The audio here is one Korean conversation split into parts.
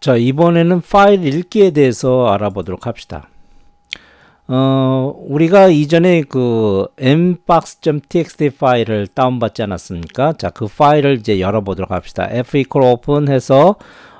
자, 이번에는 파일 읽기에 대해서 알아보도록 합시다. 어, 우리가 이전에 그 mbox.txt 파일을 다운받지 않았습니까? 자, 그 파일을 이제 열어보도록 합시다. f equal open 해서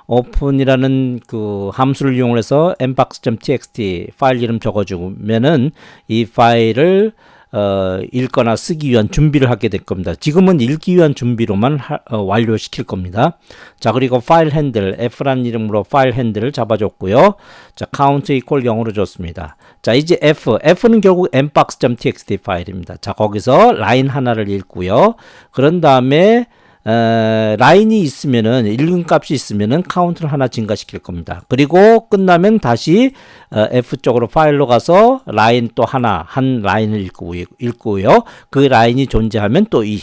open이라는 그 함수를 이용해서 mbox.txt 파일 이름 적어주면은 이 파일을 어, 읽거나 쓰기 위한 준비를 하게 될 겁니다. 지금은 읽기 위한 준비로만 하, 어, 완료시킬 겁니다. 자, 그리고 파일 핸들, F라는 이름으로 파일 핸들을 잡아줬고요. 자, count equal 0으로 줬습니다. 자, 이제 F, F는 결국 mbox.txt 파일입니다. 자, 거기서 라인 하나를 읽고요. 그런 다음에 에, 라인이 있으면은 읽은 값이 있으면은 카운트를 하나 증가시킬 겁니다. 그리고 끝나면 다시 어, F 쪽으로 파일로 가서 라인 또 하나 한 라인을 읽고 읽고요. 그 라인이 존재하면 또 이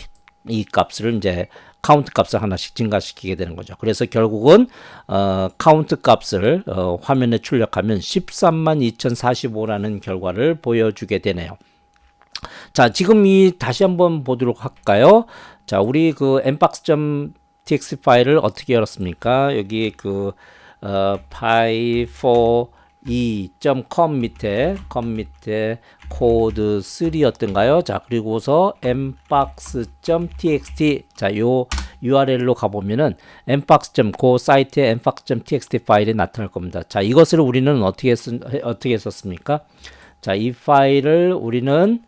이 값을 이제 카운트 값을 하나씩 증가시키게 되는 거죠. 그래서 결국은 어, 카운트 값을 어, 화면에 출력하면 13만 2045라는 결과를 보여주게 되네요. 자, 지금 이 다시 한번 보도록 할까요? 자, 우리 그 mbox.txt 파일을 어떻게 열었습니까? 여기 그 어, py4e.com 밑에 com 밑에 코드 3였던가요? 자, 그리고서 mbox.txt 자, 요 URL로 가보면은 mbox. 그 사이트에 mbox.txt 파일이 나타날 겁니다. 자, 이것을 우리는 어떻게 쓰, 어떻게 썼습니까? 자, 이 파일을 우리는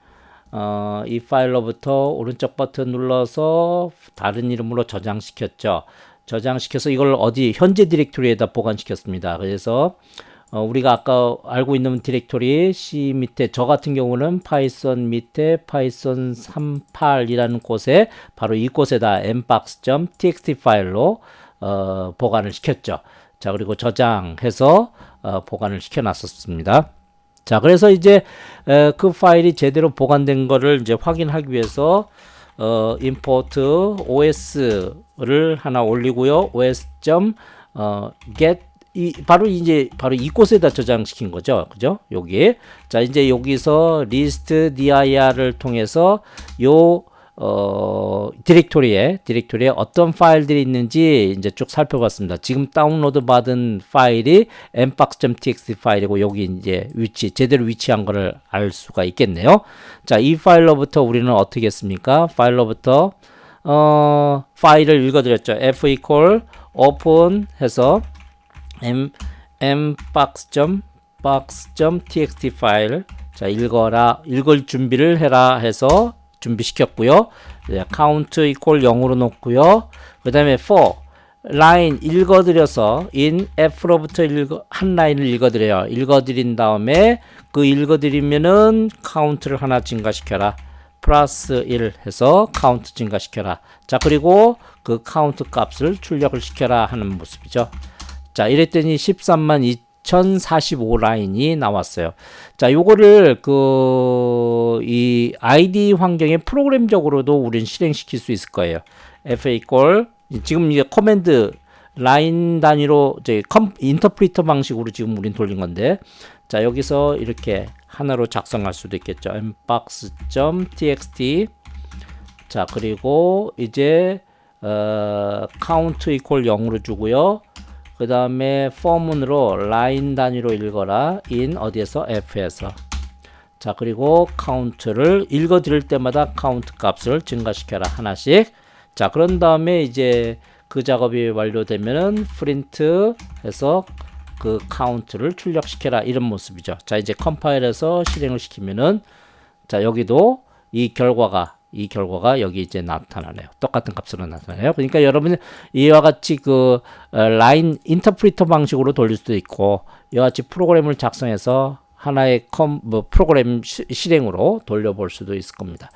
어, 이 파일로부터 오른쪽 버튼 눌러서 다른 이름으로 저장시켰죠. 저장시켜서 이걸 어디 현재 디렉토리에다 보관시켰습니다. 그래서 어, 우리가 아까 알고 있는 디렉토리 C 밑에 저 같은 경우는 파이썬 밑에 파이썬 38이라는 곳에 바로 이곳에다 mbox.txt 파일로 어, 보관을 시켰죠. 자 그리고 저장해서 어, 보관을 시켜 놨었습니다. 자, 그래서 이제 에, 그 파일이 제대로 보관된 거를 이제 확인하기 위해서 어, import os를 하나 올리고요. os. 어, 이 바로 이제 바로 이곳에다 저장시킨 거죠. 그죠? 여기. 자, 이제 여기서 list dir을 통해서 요 어, 디렉토리에, 디렉토리에 어떤 파일들이 있는지 이제 쭉 살펴봤습니다. 지금 다운로드 받은 파일이 mbox.txt 파일이고 여기 이제 위치, 제대로 위치한 거를 알 수가 있겠네요. 자, 이 파일로부터 우리는 어떻게 했습니까? 파일로부터, 어, 파일을 읽어드렸죠. f equal open 해서 m, mbox.box.txt 파일 자, 읽어라, 읽을 준비를 해라 해서 준비시켰고요. 네, count equal 0으로 놓고요. 그 다음에 for 라인 읽어드려서 in f로부터 읽어, 한 라인을 읽어드려요. 읽어드린 다음에 그 읽어드리면은 카운트를 하나 증가시켜라. 플러스 1 해서 카운트 증가시켜라. 자 그리고 그 카운트 값을 출력을 시켜라 하는 모습이죠. 자 이랬더니 13만 2 1045 라인이 나왔어요. 자, 요거를 그 이 ID 환경에 프로그램적으로도 우리는 실행시킬 수 있을 거예요. f equal 지금 이제 커맨드 라인 단위로 이제 컴 인터프리터 방식으로 지금 우린 돌린 건데 자, 여기서 이렇게 하나로 작성할 수도 있겠죠. mbox.txt 자, 그리고 이제 어, count equal 0으로 주고요. 그 다음에 포문으로 라인 단위로 읽어라. in 어디에서? f에서. 자 그리고 카운트를 읽어 드릴 때마다 카운트 값을 증가시켜라. 하나씩. 자 그런 다음에 이제 그 작업이 완료되면은 프린트 해서 그 카운트를 출력시켜라. 이런 모습이죠. 자 이제 컴파일해서 실행을 시키면은 자 여기도 이 결과가 이 결과가 여기 이제 나타나네요. 똑같은 값으로 나타나요. 그러니까 여러분 이와 같이 그 어, 라인 인터프리터 방식으로 돌릴 수도 있고 이와 같이 프로그램을 작성해서 하나의 컴, 뭐 프로그램 시, 실행으로 돌려볼 수도 있을 겁니다.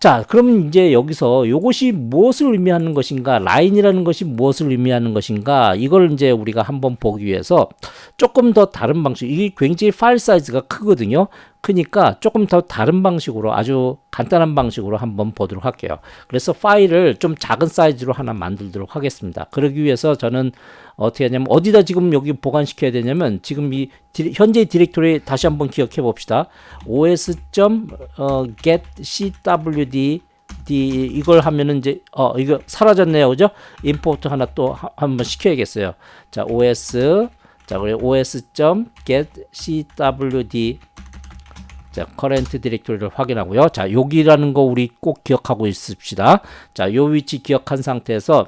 자, 그럼 이제 여기서 이것이 무엇을 의미하는 것인가, 라인이라는 것이 무엇을 의미하는 것인가, 이걸 이제 우리가 한번 보기 위해서 조금 더 다른 방식, 이게 굉장히 파일 사이즈가 크거든요. 크니까 조금 더 다른 방식으로 아주 간단한 방식으로 한번 보도록 할게요. 그래서 파일을 좀 작은 사이즈로 하나 만들도록 하겠습니다. 그러기 위해서 저는 어떻게 하냐면 어디다 지금 여기 보관시켜야 되냐면 지금 이 디레, 현재 디렉토리 다시 한번 기억해 봅시다. os.get cwd D 이걸 하면은 이제 어 이거 사라졌네요, 그죠? 임포트 하나 또 하- 한번 시켜야겠어요. 자 os 자 그리고 os.get cwd 자 current 디렉토리를 확인하고요. 자 여기라는 거 우리 꼭 기억하고 있읍시다. 자 요 위치 기억한 상태에서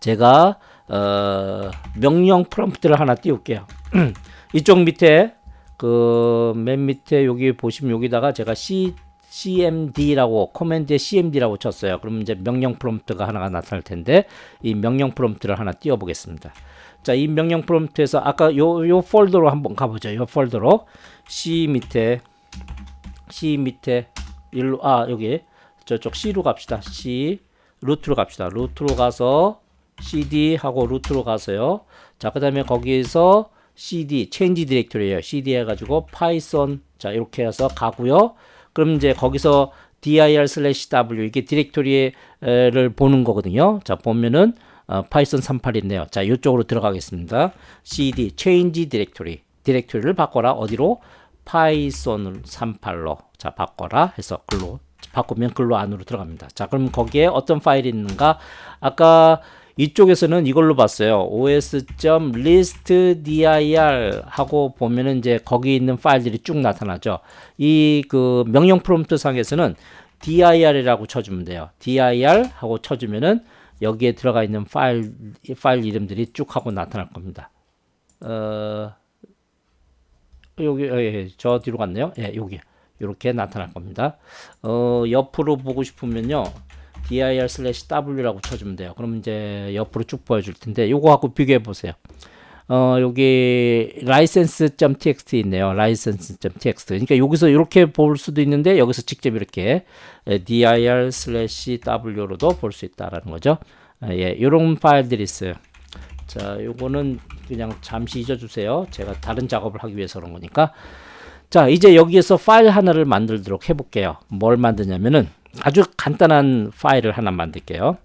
제가 어, 명령 프롬프트를 하나 띄울게요. 이쪽 밑에 그 맨 밑에 여기 보시면 여기다가 제가 C CMD라고 코맨드에 CMD라고 쳤어요. 그럼 이제 명령 프롬프트가 하나가 나타날 텐데 이 명령 프롬프트를 하나 띄워 보겠습니다. 자, 이 명령 프롬프트에서 아까 요 요 폴더로 한번 가 보죠. 요 폴더로 C 밑에 C 밑에 일로 아 여기 저쪽 C로 갑시다. C 루트로 갑시다. 루트로 가서 cd 하고 루트로 가서요. 자, 그다음에 거기에서 cd change 디렉토리예요. cd 해 가지고 python 자, 이렇게 해서 가고요. 그럼 이제 거기서 dir/w 이게 디렉토리를 보는 거거든요. 자, 보면은 어, 파이썬 38이네요. 자, 이쪽으로 들어가겠습니다. cd change 디렉토리 디렉토리를 바꿔라 어디로 파이썬 38로 자 바꿔라 해서 글로 바꾸면 글로 안으로 들어갑니다. 자 그럼 거기에 어떤 파일이 있는가 아까 이쪽에서는 이걸로 봤어요. os.listdir 하고 보면은 이제 거기 있는 파일들이 쭉 나타나죠. 이 그 명령 프롬프트 상에서는 dir이라고 쳐주면 돼요. dir 하고 쳐주면은 여기에 들어가 있는 파일 파일 이름들이 쭉 하고 나타날 겁니다. 어 여기 예, 예, 저 뒤로 갔네요. 예, 여기 이렇게 나타날 겁니다. 어 옆으로 보고 싶으면요. dir/w라고 쳐주면 돼요. 그럼 이제 옆으로 쭉 보여줄 텐데 요거하고 비교해 보세요. 어 여기 license.txt 있네요. license.txt. 그러니까 여기서 이렇게 볼 수도 있는데 여기서 직접 이렇게 dir/w로도 볼 수 있다라는 거죠. 아, 예, 이런 파일들이 있어요. 자, 요거는 그냥 잠시 잊어주세요. 제가 다른 작업을 하기 위해서 그런 거니까. 자, 이제 여기에서 파일 하나를 만들도록 해볼게요. 뭘 만드냐면은 아주 간단한 파일을 하나 만들게요.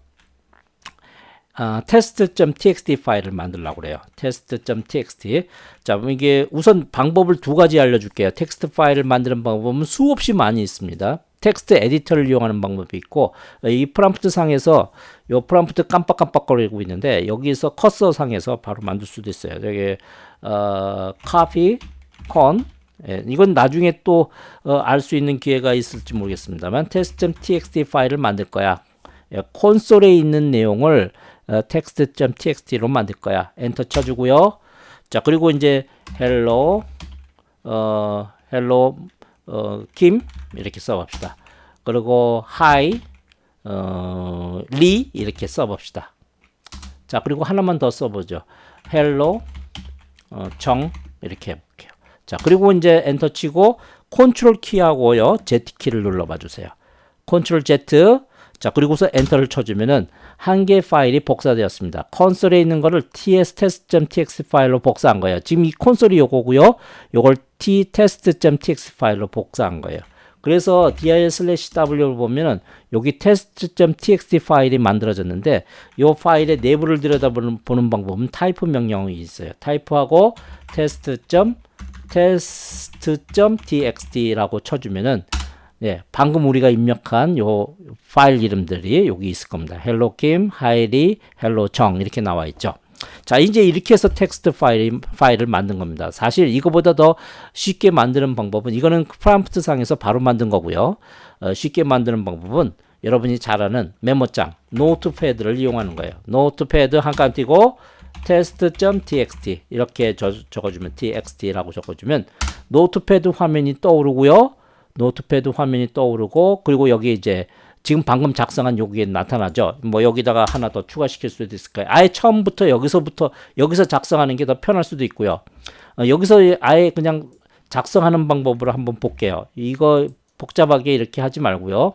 아, test.txt 파일을 만들려고 그래요. test.txt. 자, 이게 우선 방법을 두 가지 알려줄게요. 텍스트 파일을 만드는 방법은 수없이 많이 있습니다. 텍스트 에디터를 이용하는 방법이 있고 이 프롬프트 상에서 요 프롬프트 깜빡깜빡거리고 있는데 여기서 커서 상에서 바로 만들 수도 있어요. 여기 어, copy, 예, 이건 나중에 또 알수 있는 기회가 있을지 모르겠습니다만 test.txt 파일을 만들 거야. 예, 콘솔에 있는 내용을 어, text.txt로 만들 거야. 엔터 쳐주고요. 자 그리고 이제 hello 어 hello 어, 김 이렇게 써봅시다. 그리고 hi 어, 리 이렇게 써봅시다. 자 그리고 하나만 더 써보죠. hello 어, 정 이렇게. 자 그리고 이제 엔터 치고 컨트롤 키하고요 Z 키를 눌러 봐 주세요. 컨트롤 Z 자 그리고서 엔터를 쳐 주면은 한 개의 파일이 복사되었습니다. 콘솔에 있는 거를 ts-test.txt 파일로 복사한 거예요. 지금 이 콘솔이 요거고요. 요걸 t-test.txt 파일로 복사한 거예요. 그래서 dir/w를 보면은 여기 test.txt 파일이 만들어졌는데 이 파일의 내부를 들여다보는 보는 방법은 타이프 명령이 있어요. 타이프하고 test.test.txt라고 쳐주면은 예, 방금 우리가 입력한 요 파일 이름들이 여기 있을 겁니다. hello kim, 하이리, hello 정 이렇게 나와 있죠. 자, 이제 이렇게 해서 텍스트 파일, 파일을 만든 겁니다. 사실 이거보다 더 쉽게 만드는 방법은 이거는 프롬프트 상에서 바로 만든 거고요. 어, 쉽게 만드는 방법은 여러분이 잘 아는 메모장, 노트패드를 이용하는 거예요. 노트패드 한칸 띄고 test.txt 이렇게 저, 적어주면 txt라고 적어주면 노트패드 화면이 떠오르고요. 노트패드 화면이 떠오르고 그리고 여기 이제 지금 방금 작성한 여기에 나타나죠. 뭐 여기다가 하나 더 추가시킬 수도 있을까요? 아예 처음부터 여기서부터 여기서 작성하는 게 더 편할 수도 있고요. 어, 여기서 아예 그냥 작성하는 방법으로 한번 볼게요. 이거 복잡하게 이렇게 하지 말고요.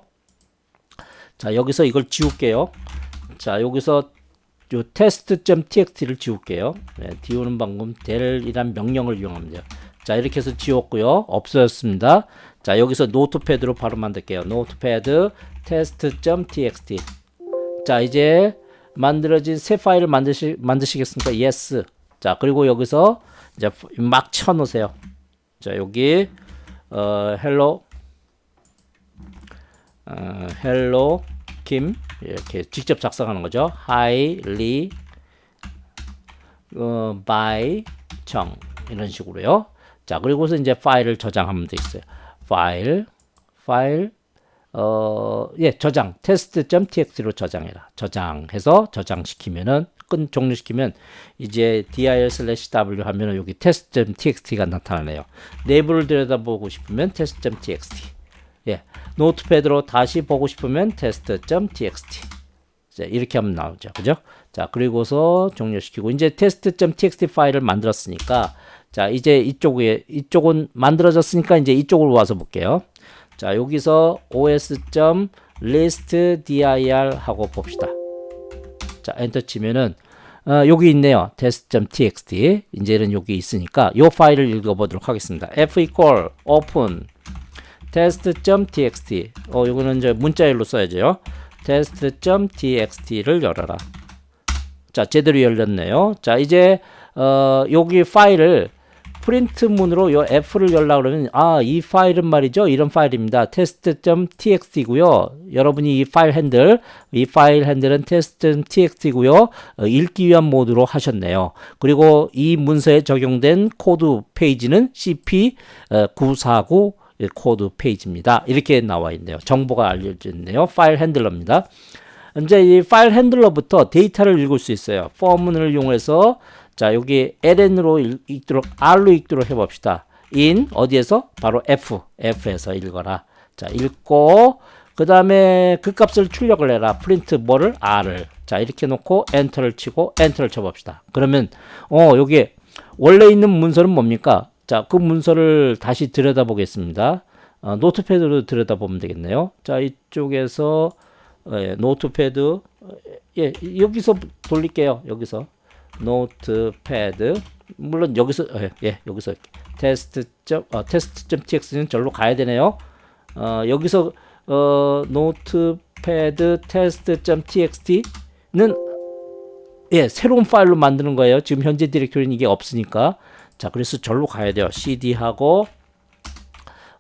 자 여기서 이걸 지울게요. 자 여기서 요 test.txt를 지울게요. 네, 지우는 방법 del이란 명령을 이용합니다. 자 이렇게 해서 지웠고요. 없어졌습니다. 자 여기서 노트패드로 바로 만들게요. 노트패드 test.txt 자 이제 만들어진 새 파일을 만드시, 만드시겠습니까? yes. 자 그리고 여기서 이제 막 쳐놓으세요. 자 여기 어 hello 어, hello 김 이렇게 직접 작성하는 거죠. hi 리 어, by 정 이런 식으로요. 자 그리고서 이제 파일을 저장하면 돼 있어요. 파일 파일 어, 예, 저장 test.txt로 저장해라. 저장해서 저장시키면은 끝 종료시키면 이제 dir/w 하면은 여기 test.txt가 나타나네요. 내부를 들여다보고 싶으면 test.txt. 예. 노트패드로 다시 보고 싶으면 test.txt. 자, 이렇게 하면 나오죠. 그죠? 자, 그리고서 종료시키고 이제 test.txt 파일을 만들었으니까 자, 이제 이쪽에 이쪽은 만들어졌으니까 이제 이쪽으로 와서 볼게요. 자, 여기서 os.listdir 하고 봅시다. 자, 엔터 치면은 어, 여기 있네요. test.txt. 이제는 여기 있으니까 이 파일을 읽어보도록 하겠습니다. f equal open test.txt. 어, 이거는 이제 문자열로 써야죠. test.txt를 열어라. 자, 제대로 열렸네요. 자, 이제 어, 여기 파일을 프린트 문으로 요 F를 열라 그러면 아, 이 파일은 말이죠. 이런 파일입니다. test.txt고요. 여러분이 이 파일 핸들, 이 파일 핸들은 test.txt고요. 어, 읽기 위한 모드로 하셨네요. 그리고 이 문서에 적용된 코드 페이지는 CP949 코드 페이지입니다. 이렇게 나와 있네요. 정보가 알려져 있네요. 파일 핸들러입니다. 이제 이 파일 핸들러부터 데이터를 읽을 수 있어요. 폼문을 이용해서 자, 여기 ln으로 읽도록 r로 읽도록 해 봅시다. in 어디에서? 바로 f. f에서 읽어라. 자, 읽고 그 다음에 그 값을 출력을 해라. 프린트 뭐를? r을. 자, 이렇게 놓고 엔터를 치고 엔터를 쳐 봅시다. 그러면 어, 여기 원래 있는 문서는 뭡니까? 자, 그 문서를 다시 들여다보겠습니다. 어, 노트패드로 들여다보면 되겠네요. 자, 이쪽에서 예, 노트패드 예, 여기서 돌릴게요. 여기서 노트패드 물론 여기서 예, 예 여기서 테스트 점 어, 테스트 점 tx는 절로 가야 되네요. 어, 여기서 어, 노트패드 테스트 점 txt는 예 새로운 파일로 만드는 거예요. 지금 현재 디렉토리는 이게 없으니까 자 그래서 절로 가야 돼요. cd하고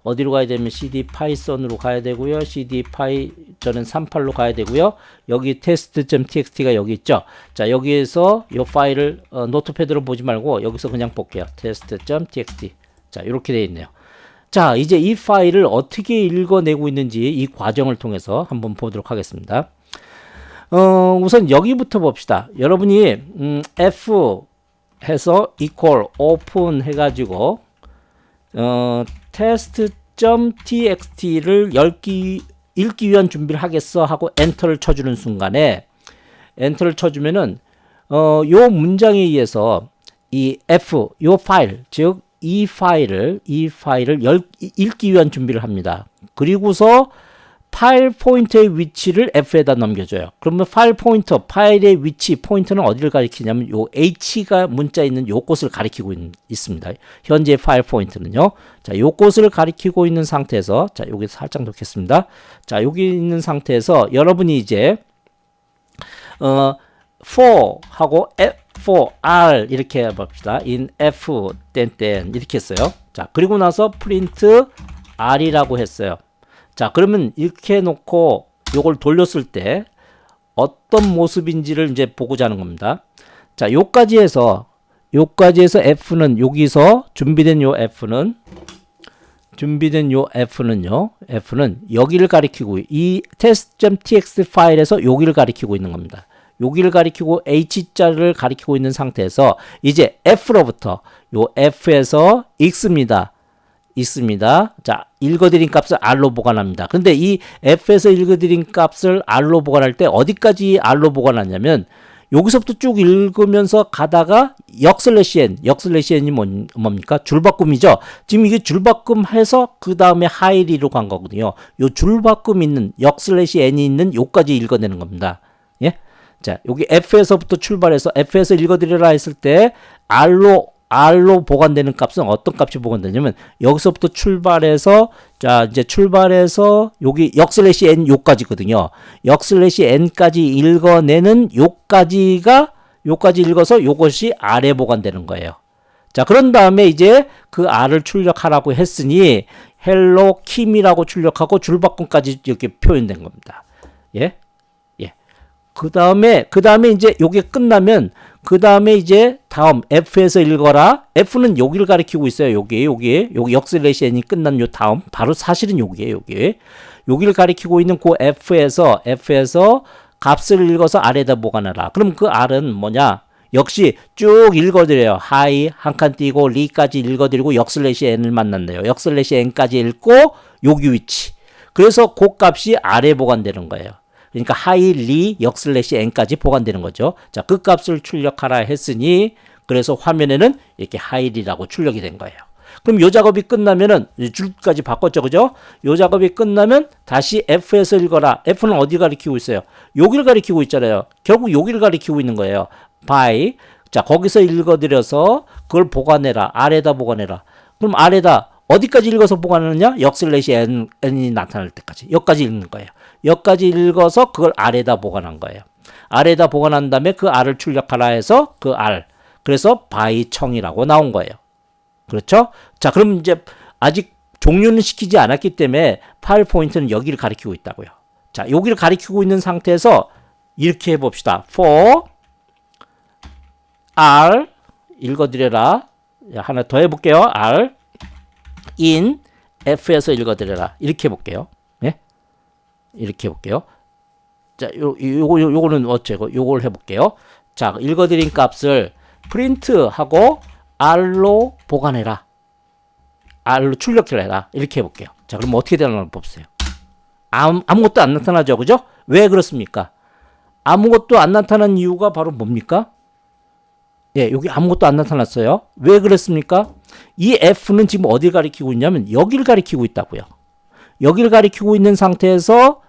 어디로 가야 되면 cd 파이썬으로 가야 되고요. cd 파이 저는 38로 가야 되고요. 여기 test.txt가 여기 있죠. 자, 여기에서 이 파일을 어, 노트패드로 보지 말고 여기서 그냥 볼게요. test.txt. 자, 이렇게 되어 있네요. 자, 이제 이 파일을 어떻게 읽어내고 있는지 이 과정을 통해서 한번 보도록 하겠습니다. 어, 우선 여기부터 봅시다. 여러분이 음, F 해서 equal open 해가지고 어, test.txt를 열기 읽기 위한 준비를 하겠어 하고 엔터를 쳐주는 순간에 엔터를 쳐주면은 어, 요 문장에 의해서 이 f 요 파일 즉 이 파일을 이 파일을 열, 읽기 위한 준비를 합니다. 그리고서 파일 포인터의 위치를 F에다 넘겨줘요. 그러면 파일 포인터, 파일의 위치, 포인터는 어디를 가리키냐면 요 H가 문자 있는 요 곳을 가리키고 있, 습니다 현재 파일 포인터는요. 자, 요 곳을 가리키고 있는 상태에서 자, 여기 살짝 놓겠습니다. 자, 여기 있는 상태에서 여러분이 이제 어 for 하고 for r 이렇게 봅시다. in f 땐땐 이렇게 했어요. 자, 그리고 나서 프린트 r이라고 했어요. 자, 그러면 이렇게 해놓고 요걸 돌렸을 때 어떤 모습인지를 이제 보고자 하는 겁니다. 자, 요까지 해서 요까지 해서 F는 여기서 준비된 요 F는 준비된 요 F는요. F는 여기를 가리키고 이 test.txt 파일에서 여기를 가리키고 있는 겁니다. 여기를 가리키고 H자를 가리키고 있는 상태에서 이제 F로부터 요 F에서 X입니다. 있습니다. 자, 읽어드린 값을 r로 보관합니다. 근데 이 f에서 읽어드린 값을 r로 보관할 때 어디까지 r로 보관하냐면 여기서부터 쭉 읽으면서 가다가 역 슬래시 n, 역 슬래시 n이 뭡니까? 줄바꿈이죠. 지금 이게 줄바꿈 해서 그 다음에 하이리로 간 거거든요. 요 줄바꿈 있는 역 슬래시 n이 있는 요까지 읽어내는 겁니다. 예? 자, 여기 f에서부터 출발해서 f에서 읽어드리라 했을 때 r로 r로 보관되는 값은 어떤 값이 보관되냐면 여기서부터 출발해서 자 이제 출발해서 여기 역 슬래시 n 요까지거든요. 역 슬래시 n까지 읽어내는 요까지가 요까지 읽어서 요것이 r에 보관되는 거예요. 자 그런 다음에 이제 그 r을 출력하라고 했으니 헬로 킴이라고 출력하고 줄바꿈까지 이렇게 표현된 겁니다. 예? 예. 그 다음에, 그 다음에 이제 요게 끝나면, 그 다음에 이제 다음 F에서 읽어라. F는 여기를 가리키고 있어요. 여기, 여기, 여기 역슬래시 n이 끝난 요 다음. 바로 사실은 여기에요, 여기. 여기를 가리키고 있는 그 F에서, F에서 값을 읽어서 R에다 보관하라. 그럼 그 R은 뭐냐? 역시 쭉 읽어드려요. 하이 한 칸 띄고 리까지 읽어드리고 역슬래시 n을 만났네요. 역슬래시 n까지 읽고 여기 위치. 그래서 그 값이 아래 보관되는 거예요. 그러니까 하이 리 역슬래시 n까지 보관되는 거죠. 자, 그 값을 출력하라 했으니 그래서 화면에는 이렇게 하이 리라고 출력이 된 거예요. 그럼 요 작업이 끝나면은 줄까지 바꿨죠, 그죠? 요 작업이 끝나면 다시 F에서 읽어라. F는 어디 가리키고 있어요? 여기를 가리키고 있잖아요. 결국 여기를 가리키고 있는 거예요. by. 자, 거기서 읽어드려서 그걸 보관해라. 아래다 보관해라. 그럼 아래다 어디까지 읽어서 보관하느냐? 역슬래시 n, n이 나타날 때까지. 여기까지 읽는 거예요. 여기까지 읽어서 그걸 아래다 보관한 거예요. 아래다 보관한 다음에 그 r을 출력하라 해서 그 r. 그래서 by 청이라고 나온 거예요. 그렇죠? 자, 그럼 이제 아직 종료는 시키지 않았기 때문에 파일 포인트는 여기를 가리키고 있다고요. 자, 여기를 가리키고 있는 상태에서 이렇게 해봅시다. for r 읽어드려라. 하나 더 해볼게요. r in f에서 읽어드려라. 이렇게 해볼게요. 예? 이렇게 해볼게요. 자, 요, 요거, 요, 요거는 어째고, 요걸 해볼게요. 자, 읽어드린 값을 프린트하고 r로 보관해라. r로 출력해라. 이렇게 해볼게요. 자, 그럼 어떻게 되나 봅세요. 아무, 아무것도 안 나타나죠. 그죠? 왜 그렇습니까? 아무것도 안 나타난 이유가 바로 뭡니까? 예, 여기 아무것도 안 나타났어요. 왜 그랬습니까? 이 F는 지금 어딜 가리키고 있냐면 여기를 가리키고 있다고요. 여기를 가리키고 있는 상태에서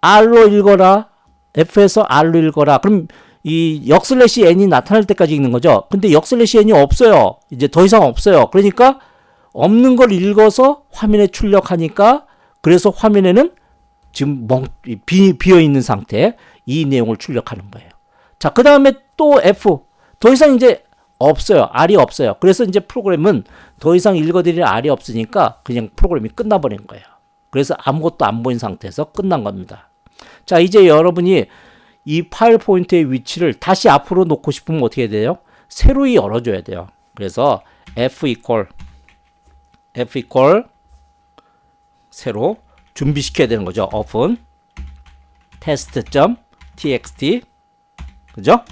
R로 읽어라. F에서 R로 읽어라. 그럼 이 역슬래시 n이 나타날 때까지 읽는 거죠. 근데 역슬래시 n이 없어요. 이제 더 이상 없어요. 그러니까 없는 걸 읽어서 화면에 출력하니까 그래서 화면에는 지금 멍 비, 비어 있는 상태 이 내용을 출력하는 거예요. 자, 그 다음에 또 F 더 이상 이제 없어요. R이 없어요. 그래서 이제 프로그램은 더 이상 읽어드릴 R이 없으니까 그냥 프로그램이 끝나버린 거예요. 그래서 아무것도 안 보인 상태에서 끝난 겁니다. 자, 이제 여러분이 이 파일 포인트의 위치를 다시 앞으로 놓고 싶으면 어떻게 해야 돼요? 새로이 열어줘야 돼요. 그래서 f equal f equal 새로 준비시켜야 되는 거죠. open test.txt 그죠?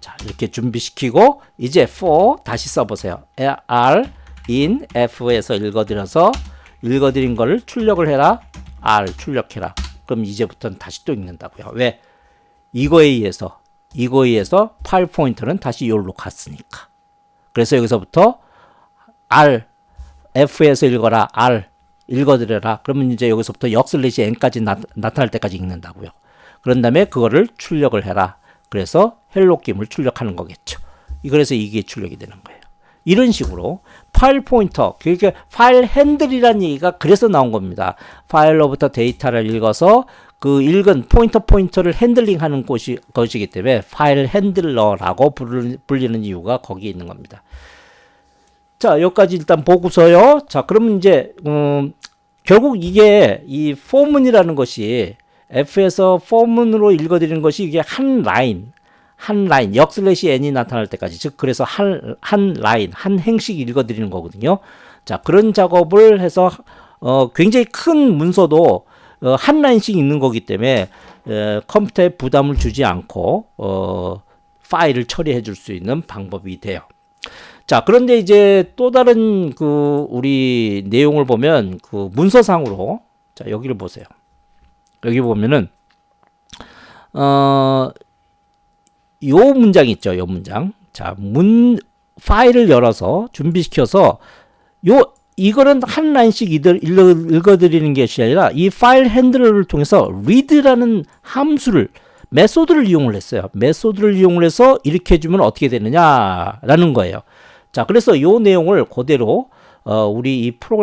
자 이렇게 준비시키고 이제 for 다시 써보세요. r in f에서 읽어드려서 읽어드린 거를 출력을 해라. r 출력해라. 그럼 이제부터는 다시 또 읽는다고요. 왜? 이거에 의해서 이거에 의해서 파일 포인터는 다시 여기로 갔으니까. 그래서 여기서부터 R F에서 읽어라 R 읽어드려라. 그러면 이제 여기서부터 역슬래시 n까지 나, 타날 때까지 읽는다고요. 그런 다음에 그거를 출력을 해라. 그래서 헬로 김을 출력하는 거겠죠. 그래서 이게 출력이 되는 거예요. 이런 식으로 파일 포인터, 그러니까 파일 핸들이라는 얘기가 그래서 나온 겁니다. 파일로부터 데이터를 읽어서 그 읽은 포인터 포인터를 핸들링하는 곳이 것이기 때문에 파일 핸들러라고 불리는 이유가 거기에 있는 겁니다. 자, 여기까지 일단 보고서요. 자, 그러면 이제 음, 결국 이게 이 포문이라는 것이 F에서 포문으로 읽어드리는 것이 이게 한 라인, 한 라인, 역슬래시 n이 나타날 때까지, 즉, 그래서 한, 한 라인, 한 행씩 읽어드리는 거거든요. 자, 그런 작업을 해서, 어, 굉장히 큰 문서도, 어, 한 라인씩 읽는 거기 때문에, 에, 컴퓨터에 부담을 주지 않고, 어, 파일을 처리해 줄 수 있는 방법이 돼요. 자, 그런데 이제 또 다른 그, 우리 내용을 보면, 그 문서상으로, 자, 여기를 보세요. 여기 보면은, 어, 요 문장 있죠. 요 문장. 자, 문 파일을 열어서 준비시켜서 요 이거는 한 라인씩 읽어, 드리는 것이 아니라 이 파일 핸들러를 통해서 read라는 함수를 메소드를 이용을 했어요. 메소드를 이용을 해서 이렇게 해주면 어떻게 되느냐라는 거예요. 자, 그래서 요 내용을 그대로 어, 우리 이 프로그램